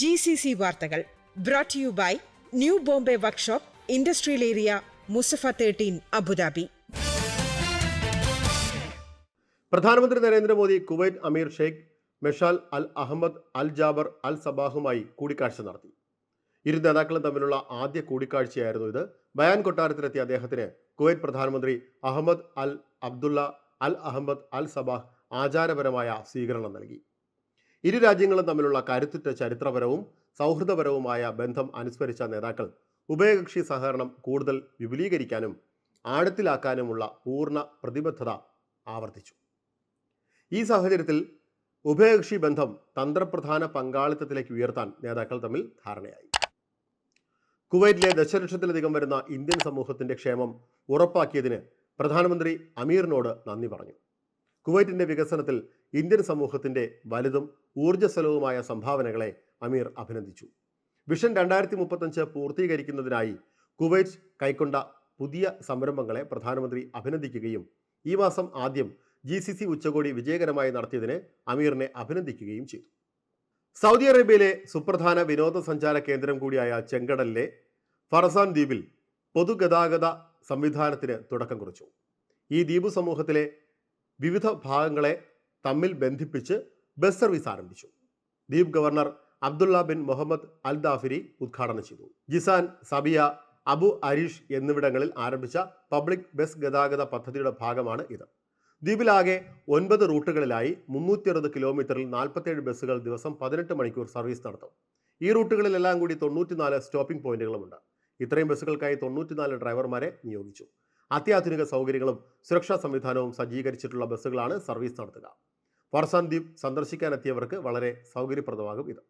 G C C വാർത്തകൾ brought you by new Bombay workshop industrial area Musaffah thirteen Abu Dhabi പ്രധാനമന്ത്രി Narendra Modi Kuwait അമീർ Sheikh Meshal Al Ahmad Al Jaber Al സബാഹുമായി കൂടിക്കാഴ്ച നടത്തി. ഇരു നേതാക്കളും തമ്മിലുള്ള ആദ്യ കൂടിക്കാഴ്ചയായിരുന്നു ഇത്. ബയാൻ കൊട്ടാരത്തിലെത്തിയ അദ്ദേഹത്തിന് കുവൈറ്റ് പ്രധാനമന്ത്രി Ahmad Al Abdullah Al Ahmad Al Sabah ആചാരപരമായ സ്വീകരണം നൽകി. ഇരു രാജ്യങ്ങളും തമ്മിലുള്ള കരുത്തുറ്റ ചരിത്രപരവും സൗഹൃദപരവുമായ ബന്ധം അനുസ്മരിച്ച നേതാക്കൾ ഉഭയകക്ഷി സഹകരണം കൂടുതൽ വിപുലീകരിക്കാനും ആഴത്തിലാക്കാനുമുള്ള പൂർണ പ്രതിബദ്ധത ആവർത്തിച്ചു. ഈ സാഹചര്യത്തിൽ ഉഭയകക്ഷി ബന്ധം തന്ത്രപ്രധാന പങ്കാളിത്തത്തിലേക്ക് ഉയർത്താൻ നേതാക്കൾ തമ്മിൽ ധാരണയായി. കുവൈറ്റിലെ ദശലക്ഷത്തിലധികം വരുന്ന ഇന്ത്യൻ സമൂഹത്തിന്റെ ക്ഷേമം ഉറപ്പാക്കിയതിന് പ്രധാനമന്ത്രി അമീറിനോട് നന്ദി പറഞ്ഞു. കുവൈറ്റിന്റെ വികസനത്തിൽ ഇന്ത്യൻ സമൂഹത്തിന്റെ വലുതും ഊർജസ്വലവുമായ സംഭാവനകളെ അമീർ അഭിനന്ദിച്ചു. വിഷൻ രണ്ടായിരത്തി മുപ്പത്തഞ്ച് പൂർത്തീകരിക്കുന്നതിനായി കുവൈറ്റ് കൈക്കൊണ്ട പുതിയ സംരംഭങ്ങളെ പ്രധാനമന്ത്രി അഭിനന്ദിക്കുകയും ഈ മാസം ആദ്യം ജി സി സി ഉച്ചകോടി വിജയകരമായി നടത്തിയതിന് അമീറിനെ അഭിനന്ദിക്കുകയും ചെയ്തു. സൗദി അറേബ്യയിലെ സുപ്രധാന വിനോദസഞ്ചാര കേന്ദ്രം കൂടിയായ ചെങ്കടലിലെ ഫറസാൻ ദ്വീപിൽ പൊതുഗതാഗത സംവിധാനത്തിന് തുടക്കം കുറിച്ചു. ഈ ദ്വീപ് സമൂഹത്തിലെ വിവിധ ഭാഗങ്ങളെ തമ്മിൽ ബന്ധിപ്പിച്ച് ബസ് സർവീസ് ആരംഭിച്ചു. ദ്വീപ് governor Abdullah bin Mohammed Al Dhafiri ഉദ്ഘാടനം ചെയ്തു. ജിസാൻ സബിയ അബു അരീഷ് എന്നിവിടങ്ങളിൽ ആരംഭിച്ച പബ്ലിക് ബസ് ഗതാഗത പദ്ധതിയുടെ ഭാഗമാണ് ഇത്. ദ്വീപിലാകെ ഒൻപത് റൂട്ടുകളിലായി മുന്നൂറ്റി അറുപത് കിലോമീറ്ററിൽ നാൽപ്പത്തേഴ് ബസ്സുകൾ ദിവസം പതിനെട്ട് മണിക്കൂർ സർവീസ് നടത്തും. ഈ റൂട്ടുകളിലെല്ലാം കൂടി തൊണ്ണൂറ്റിനാല് സ്റ്റോപ്പിംഗ് പോയിന്റുകളുമുണ്ട്. ഇത്രയും ബസ്സുകൾക്കായി തൊണ്ണൂറ്റിനാല് ഡ്രൈവർമാരെ നിയോഗിച്ചു. അത്യാധുനിക സൗകര്യങ്ങളും സുരക്ഷാ സംവിധാനവും സജ്ജീകരിച്ചിട്ടുള്ള ബസ്സുകളാണ് സർവീസ് നടത്തുക ഫർസാൻ ദ്വീപ് സന്ദർശിക്കാനെത്തിയവർക്ക് വളരെ സൗകര്യപ്രദമാകും ഇത്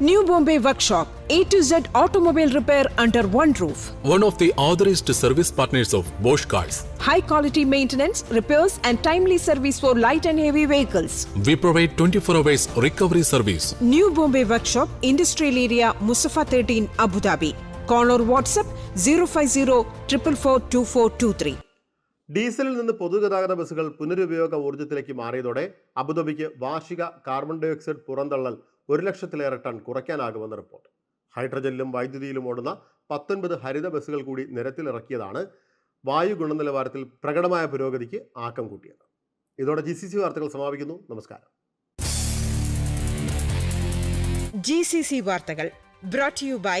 new Bombay workshop A to Z automobile repair under one roof one of the authorized service partners of Bosch Cars. high quality maintenance, repairs, and timely service for light and heavy vehicles. We provide 24 hours recovery service. New Bombay Workshop, Industrial Area, Musafa 13, Abu Dhabi. Call or WhatsApp 050 444 2423. ഡീസലിൽ നിന്ന് പൊതുഗതാഗത ബസ്സുകൾ പുനരുപയോഗ ഊർജത്തിലേക്ക് മാറിയതോടെ അബുദാബിക്ക് വാർഷിക carbon dye oxide പുറന്തള്ളൽ ഒരു ലക്ഷത്തിലേറെ ton കുറയ്ക്കാനാകുമെന്ന് report. ഹൈഡ്രജനിലും വൈദ്യുതിയിലും ഓടുന്ന പത്തൊൻപത് ഹരിത ബസ്സുകൾ കൂടി നിരത്തിലിറക്കിയതാണ് വായു ഗുണനിലവാരത്തിൽ പ്രകടമായ പുരോഗതിക്ക് ആക്കം കൂട്ടിയത്. ഇതോടെ ജി സി സി വാർത്തകൾ സമാപിക്കുന്നു. നമസ്കാരം. ജി സി സി വാർത്തകൾ brought you by